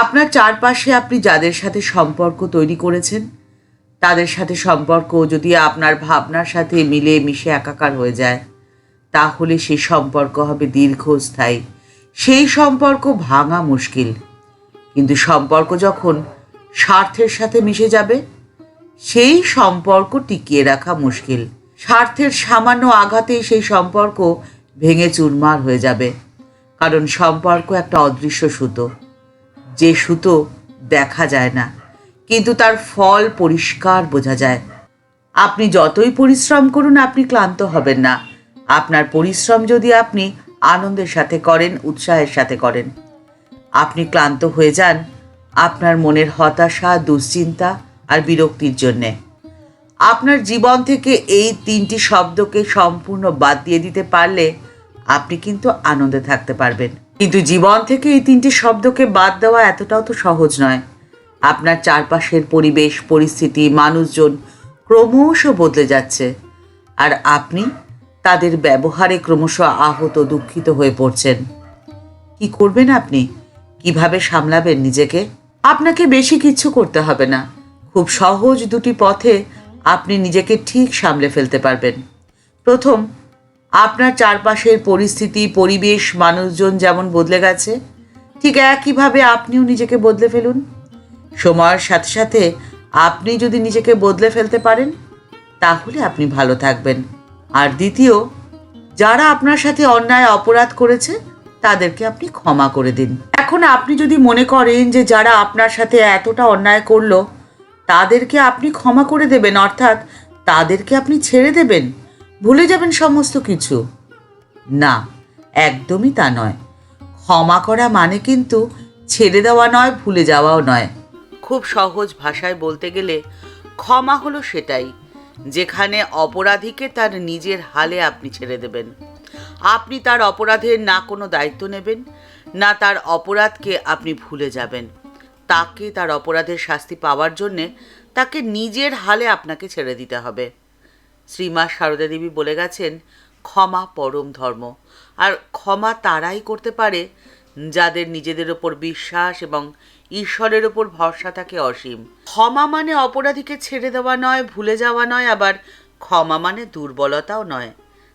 আপনার চারপাশে আপনি যাদের সাথে সম্পর্ক তৈরি করেছেন, তাদের সাথে সম্পর্ক যদি আপনার ভাবনার সাথে মিলে মিশে একাকার হয়ে যায়, তাহলে সেই সম্পর্ক হবে দীর্ঘস্থায়ী। সেই সম্পর্ক ভাঙা মুশকিল। কিন্তু সম্পর্ক যখন স্বার্থের সাথে মিশে যাবে, সেই সম্পর্ক টিকিয়ে রাখা মুশকিল। স্বার্থের সামান্য আঘাতেই সেই সম্পর্ক ভেঙে চুরমার হয়ে যাবে। কারণ সম্পর্ক একটা অদৃশ্য সুতো। যে সুতো দেখা যায় না। কিন্তু তার ফল পরিষ্কার বোঝা যায়। আপনি যতই পরিশ্রম করুন, আপনি ক্লান্ত হবেন না। আপনার পরিশ্রম যদি আপনি আনন্দের সাথে করেন, উৎসাহের সাথে করেন। আপনি ক্লান্ত হয়ে যান আপনার মনের হতাশা, দুশ্চিন্তা আর বিরক্তির জন্যে। আপনার জীবন থেকে এই তিনটি শব্দকে সম্পূর্ণ বাদ দিয়ে দিতে পারলে আপনি কিন্তু আনন্দে থাকতে পারবেন। কিন্তু জীবন থেকে এই তিনটি শব্দকে বাদ দেওয়া এতটাও তো সহজ নয়। আপনার চারপাশের পরিবেশ, পরিস্থিতি, মানুষজন ক্রমশ বদলে যাচ্ছে। আর আপনি তাদের ব্যবহারে ক্রমশ আহত, দুঃখিত হয়ে পড়ছেন। কি করবেন আপনি? কীভাবে সামলাবেন নিজেকে? আপনাকে বেশি কিচ্ছু করতে হবে না। খুব সহজ দুটি পথে আপনি নিজেকে ঠিক সামলে ফেলতে পারবেন। প্রথম আপনার চারপাশের পরিস্থিতি, পরিবেশ, মানুষজন যেমন বদলে গেছে, ঠিক একইভাবে আপনিও নিজেকে বদলে ফেলুন। সময়ের সাথে সাথে আপনি যদি নিজেকে বদলে ফেলতে পারেন, তাহলে আপনি ভালো থাকবেন। আর দ্বিতীয়, যারা আপনার সাথে অন্যায়, অপরাধ করেছে, তাদেরকে আপনি ক্ষমা করে দিন। এখন আপনি যদি মনে করেন যে যারা আপনার সাথে এতটা অন্যায় করল, তাদেরকে আপনি ক্ষমা করে দেবেন, অর্থাৎ তাদেরকে আপনি ছেড়ে দেবেন ভুলে যাবেন সমস্ত কিছু? না, একদমই তা নয়। ক্ষমা করা মানে কিন্তু ছেড়ে দেওয়া নয়, ভুলে যাওয়াও নয়। খুব সহজ ভাষায় বলতে গেলে ক্ষমা হলো সেটাই, যেখানে অপরাধীকে তার নিজের হালে আপনি ছেড়ে দেবেন। আপনি তার অপরাধের না কোনো দায়িত্ব নেবেন, না তার অপরাধকে আপনি ভুলে যাবেন। তাকে তার অপরাধের শাস্তি পাওয়ার জন্যে তাকে নিজের হালে আপনাকে ছেড়ে দিতে হবে। শ্রীমা সারদা দেবী বলে গেছেন, ক্ষমা পরম ধর্ম। আর ক্ষমা তারাই করতে পারে যাদের নিজেদের ওপর বিশ্বাস এবং ঈশ্বরের ওপর ভরসা থাকে অসীম। ক্ষমা মানে অপরাধীকে ছেড়ে দেওয়া নয়, ভুলে যাওয়া নয়, আবার ক্ষমা মানে দুর্বলতাও নয়।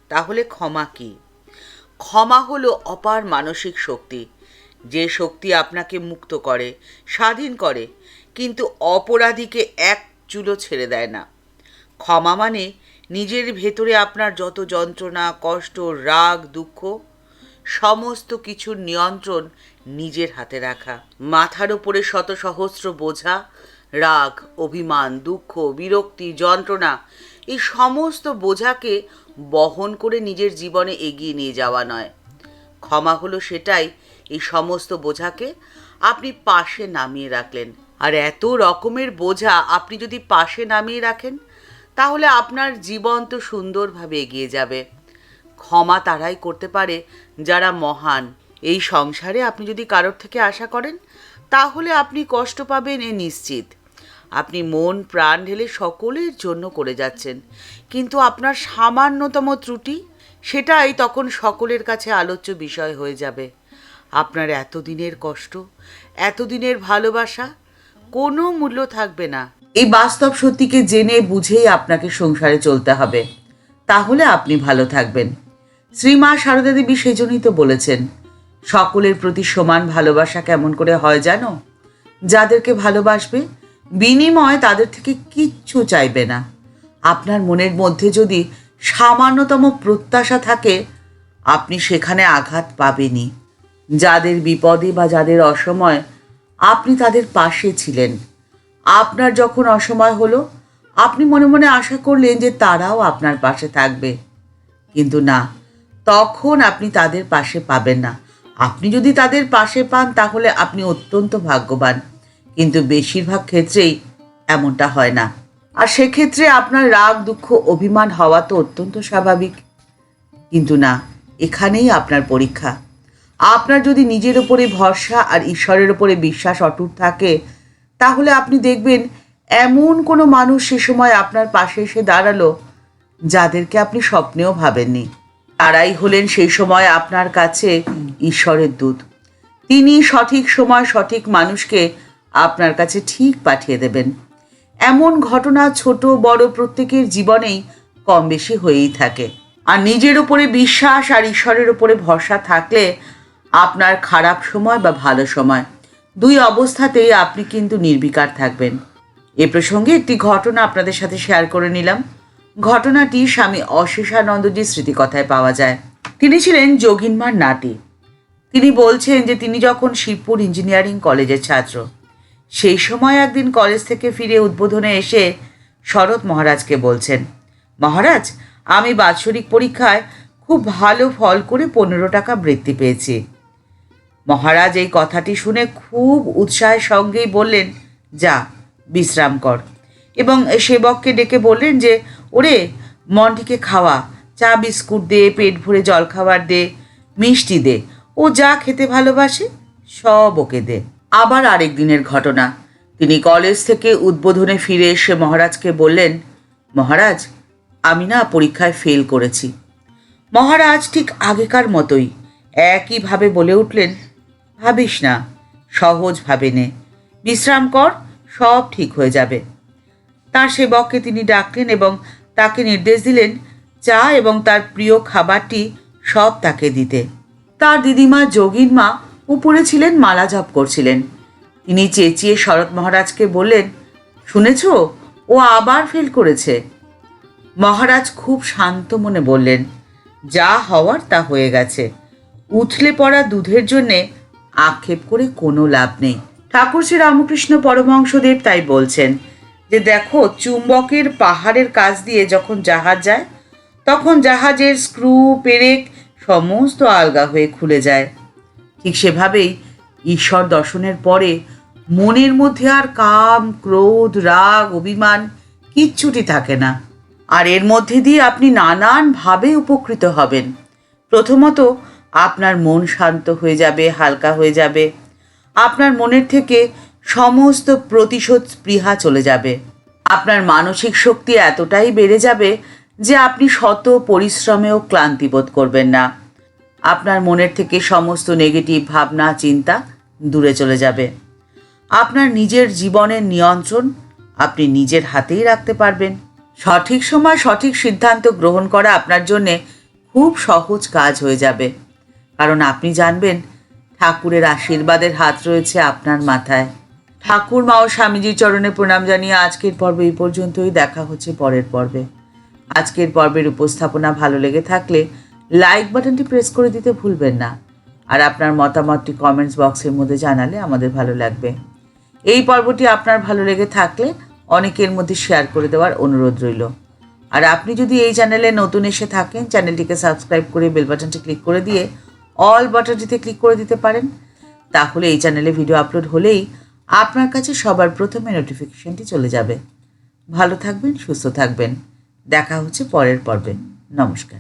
তাহলে ক্ষমা কি? ক্ষমা হলো অপার মানসিক শক্তি। যে শক্তি আপনাকে মুক্ত করে, স্বাধীন করে, কিন্তু অপরাধীকে এক চুলো ছেড়ে দেয় না। ক্ষমা মানে নিজের ভেতরে আপনার যত যন্ত্রণা, কষ্ট, রাগ, দুঃখ, সমস্ত কিছুর নিয়ন্ত্রণ নিজের হাতে রাখা। মাথার উপরে শত সহস্র বোঝা, রাগ, অভিমান, দুঃখ, বিরক্তি, যন্ত্রণা, এই সমস্ত বোঝাকে বহন করে নিজের জীবনে এগিয়ে নিয়ে যাওয়া নয়। ক্ষমা হলো সেটাই এই সমস্ত বোঝাকে আপনি পাশে নামিয়ে রাখলেন। আর এত রকমের বোঝা আপনি যদি পাশে নামিয়ে রাখেন তাহলে আপনার জীবন তো সুন্দরভাবে এগিয়ে যাবে। ক্ষমা তারাই করতে পারে যারা মহান। এই সংসারে আপনি যদি কারোর থেকে আশা করেন, তাহলে আপনি কষ্ট পাবেন এ নিশ্চিত। আপনি মন, প্রাণ ঢেলে সকলের জন্য করে যাচ্ছেন। কিন্তু আপনার সামান্যতম ত্রুটি, সেটাই তখন সকলের কাছে আলোচ্য বিষয় হয়ে যাবে। আপনার এতদিনের কষ্ট, এতদিনের ভালোবাসা, কোনো মূল্য থাকবে না। এই বাস্তব সত্যিকে জেনে বুঝেই আপনাকে সংসারে চলতে হবে। তাহলে আপনি ভালো থাকবেন। শ্রীমা সারদা দেবী সেজন্যই তো বলেছেন, সকলের প্রতি সমান ভালোবাসা কেমন করে হয় জানো? যাদেরকে ভালোবাসবে, বিনিময় তাদের থেকে কিচ্ছু চাইবে না। আপনার মনের মধ্যে যদি সামান্যতম প্রত্যাশা থাকে, আপনি সেখানে আঘাত পাবেনই। যাদের বিপদে বা যাদের অসময় আপনি তাদের পাশে ছিলেন। আপনার যখন অসময় হলো, আপনি মনে মনে আশা করলেন যে তারাও আপনার পাশে থাকবে। কিন্তু না, তখন আপনি তাদের পাশে পাবেন না। আপনি যদি তাদের পাশে পান, তাহলে আপনি অত্যন্ত ভাগ্যবান। কিন্তু বেশিরভাগ ক্ষেত্রেই এমনটা হয় না। আর সেক্ষেত্রে আপনার রাগ, দুঃখ, অভিমান হওয়া তো অত্যন্ত স্বাভাবিক। কিন্তু না, এখানেই আপনার পরীক্ষা। আপনার যদি নিজের ওপরে ভরসা আর ঈশ্বরের ওপরে বিশ্বাস অটুট থাকে তাহলে আপনি দেখবেন এমন কোনো মানুষ সে সময় আপনার পাশে এসে দাঁড়াল যাদেরকে আপনি স্বপ্নেও ভাবেননি। তারাই হলেন সেই সময় আপনার কাছে ঈশ্বরের দূত। তিনি সঠিক সময় সঠিক মানুষকে আপনার কাছে ঠিক পাঠিয়ে দেবেন। এমন ঘটনা ছোট, বড় প্রত্যেকের জীবনেই কম বেশি হয়েই থাকে। আর নিজের উপরে বিশ্বাস আর ঈশ্বরের উপরে ভরসা থাকলে আপনার খারাপ সময় বা ভালো সময় দুই অবস্থাতেই আপনি কিন্তু নির্বিকার থাকবেন। এ প্রসঙ্গে একটি ঘটনা আপনাদের সাথে শেয়ার করে নিলাম। ঘটনাটি স্বামী অশেষানন্দজির স্মৃতিকথায় পাওয়া যায়। তিনি ছিলেন যোগিনমার নাতি। তিনি বলছেন যে তিনি যখন শিবপুর ইঞ্জিনিয়ারিং কলেজের ছাত্র, সেই সময় একদিন কলেজ থেকে ফিরে উদ্বোধনে এসে শরৎ মহারাজকে বলছেন, মহারাজ, আমি বাৎসরিক পরীক্ষায় খুব ভালো ফল করে পনেরো টাকা বৃত্তি পেয়েছি। মহারাজ এই কথাটি শুনে খুব উৎসাহের সঙ্গেই বললেন, যা, বিশ্রাম কর। এবং সেবককে ডেকে বললেন যে, ওরে, মন্টিকে খাওয়া, চা, বিস্কুট দে, পেট ভরে জল খাবার দে, মিষ্টি দে, ও যা খেতে ভালোবাসে, সব ওকে দে। আবার আরেক দিনের ঘটনা। তিনি কলেজ থেকে উদ্বোধনে ফিরে এসে মহারাজকে বললেন, মহারাজ, আমি না পরীক্ষায় ফেল করেছি। মহারাজ ঠিক আগেকার মতোই একইভাবে বলে উঠলেন ভাবিস না সহজভাবে নে বিশ্রাম কর, সব ঠিক হয়ে যাবে। তার সেবককে তিনি ডাকলেন এবং তাকে নির্দেশ দিলেন, চা এবং তার প্রিয় খাবারটি সব তাকে দিতে। তার দিদিমা যোগীন মা উপরে ছিলেন, মালা জপ করছিলেন। তিনি চেঁচিয়ে শরৎ মহারাজকে বললেন, শুনেছ, ও আবার ফেল করেছে। মহারাজ খুব শান্ত মনে বললেন, যা হওয়ার তা হয়ে গেছে। উথলে পড়া দুধের জন্যে আক্ষেপ করে কোনো লাভ নেই। ঠাকুর শ্রী রামকৃষ্ণ পরমহংসদেব তাই বলছেন যে, দেখো, চুম্বকের পাহাড়ের কাছ দিয়ে যখন জাহাজ যায়, তখন জাহাজের স্ক্রু, পেরেক সমস্ত আলগা হয়ে খুলে যায়। ঠিক সেভাবেই ঈশ্বর দর্শনের পরে মনের মধ্যে আর কাম, ক্রোধ, রাগ, অভিমান কিচ্ছুটি থাকে না। আর এর মধ্যে দিয়ে আপনি নানানভাবে উপকৃত হবেন। প্রথমত আপনার মন শান্ত হয়ে যাবে, হালকা হয়ে যাবে। আপনার মনের থেকে সমস্ত প্রতিশোধ স্পৃহা চলে যাবে। আপনার মানসিক শক্তি এতটাই বেড়ে যাবে যে আপনি শত পরিশ্রমেও ক্লান্তি বোধ করবেন না। আপনার মনের থেকে সমস্ত নেগেটিভ ভাবনা, চিন্তা দূরে চলে যাবে। আপনার নিজের জীবনের নিয়ন্ত্রণ আপনি নিজের হাতেই রাখতে পারবেন। সঠিক সময় সঠিক সিদ্ধান্ত গ্রহণ করা আপনার জন্যে খুব সহজ কাজ হয়ে যাবে। কারণ আপনি জানবেন, ঠাকুরের আশীর্বাদের হাত রয়েছে আপনার মাথায়। ঠাকুর মা ও স্বামীজির চরণে প্রণাম জানিয়ে আজকের পর্বে এই পর্যন্তই। দেখা হচ্ছে পরের পর্বে। আজকের পর্বের উপস্থাপনা ভালো লেগে থাকলে লাইক বাটনটি প্রেস করে দিতে ভুলবেন না। আর আপনার মতামতটি কমেন্টস বক্সের মধ্যে জানালে আমাদের ভালো লাগবে। এই পর্বটি আপনার ভালো লেগে থাকলে অনেকের মধ্যে শেয়ার করে দেওয়ার অনুরোধ রইল। আর আপনি যদি এই চ্যানেলে নতুন এসে থাকেন চ্যানেলটিকে সাবস্ক্রাইব করে বেল বাটনটি ক্লিক করে দিয়ে অল বাটনটিতে ক্লিক করে দিতে পারেন। তাহলে এই চ্যানেলে ভিডিও আপলোড হলেই আপনার কাছে সবার প্রথমে নোটিফিকেশনটি চলে যাবে। ভালো থাকবেন, সুস্থ থাকবেন। দেখা হচ্ছে পরের পর্বে। নমস্কার।